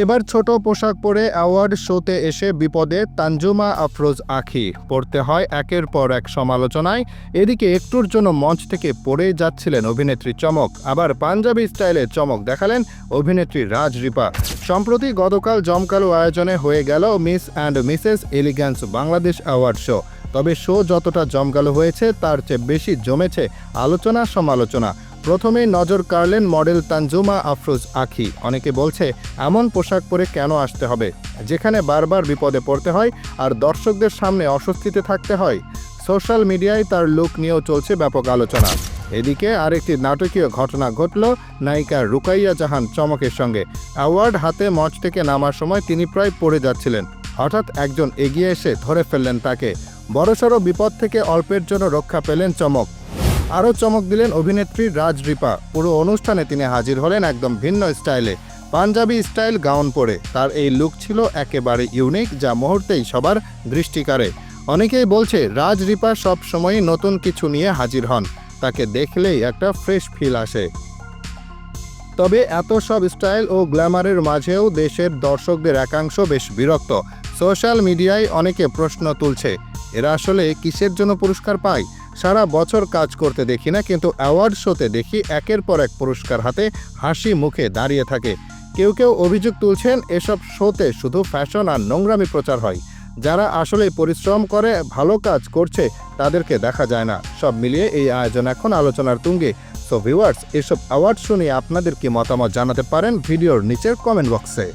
এবার ছোট পোশাক পরে অ্যাওয়ার্ড শোতে এসে বিপদে তানজুমা আফরোজ আখি। পড়তে হয় একের পর এক সমালোচনায়। এদিকে একটুর জন্য মঞ্চ থেকে পড়ে যাচ্ছিলেন অভিনেত্রী চমক। আবার পাঞ্জাবি স্টাইলে চমক দেখালেন অভিনেত্রী রাজ রিপা। সম্প্রতি গতকাল জমকালো আয়োজনে হয়ে গেল miss and Mrs elegance Bangladesh award show. তবে শো যতটা জমকালো হয়েছে, তার চেয়ে বেশি জমেছে আলোচনা সমালোচনা প্রথমেই নজর কাড়লেন মডেল তানজুমা আফরোজ আখি। অনেকে বলছে, এমন পোশাক পরে কেন আসতে হবে? যেখানে বারবার বিপদে পড়তে হয় আর দর্শকদের সামনে অস্বস্তিতে থাকতে হয়। সোশ্যাল মিডিয়ায় তার লুক নিয়েও চলছে ব্যাপক আলোচনা। এদিকে আরেকটি নাটকীয় ঘটনা ঘটল নায়িকা রুকাইয়া জাহান চমকের সঙ্গে। অ্যাওয়ার্ড হাতে মঞ্চ থেকে নামার সময় তিনি প্রায় পড়ে যাচ্ছিলেন। হঠাৎ একজন এগিয়ে এসে ধরে ফেললেন তাকে। বড়সড় বিপদ থেকে অল্পের জন্য রক্ষা পেলেন চমক। আরও চমক দিলেন অভিনেত্রী রাজ রিপা। পুরো অনুষ্ঠানে তিনি হাজির হলেন একদম ভিন্ন স্টাইলে। পাঞ্জাবি স্টাইল গাউন পরে। তার এই লুক ছিল একেবারে ইউনিক, যা মুহূর্তেই সবার দৃষ্টি কাড়ে অনেকেই বলছে, রাজ রিপা সব সময়ই নতুন কিছু নিয়ে হাজির হন। তাকে দেখলেই একটা ফ্রেশ ফিল আসে। তবে এত সব স্টাইল ও গ্ল্যামারের মাঝেও দেশের দর্শকদের একাংশ বেশ বিরক্ত। সোশ্যাল মিডিয়ায় অনেকে প্রশ্ন তুলছে, এরা আসলে কিসের জন্য পুরস্কার পায়? সারা বছর কাজ করতে দেখি না, কিন্তু অ্যাওয়ার্ড শোতে দেখি একের পর এক পুরস্কার হাতে হাসি মুখে দাঁড়িয়ে থাকে। কেউ কেউ অভিযোগ তুলছেন, এসব শোতে শুধু ফ্যাশন আর নোংরামি প্রচার হয়। যারা আসলে পরিশ্রম করে, ভালো কাজ করছে, তাদেরকে দেখা যায় না। সব মিলিয়ে এই আয়োজন এখন আলোচনার তুঙ্গে। সো ভিউয়ার্স এসব অ্যাওয়ার্ড শুনে আপনাদের কি মতামত জানাতে পারেন? ভিডিওর নিচের কমেন্ট বক্সে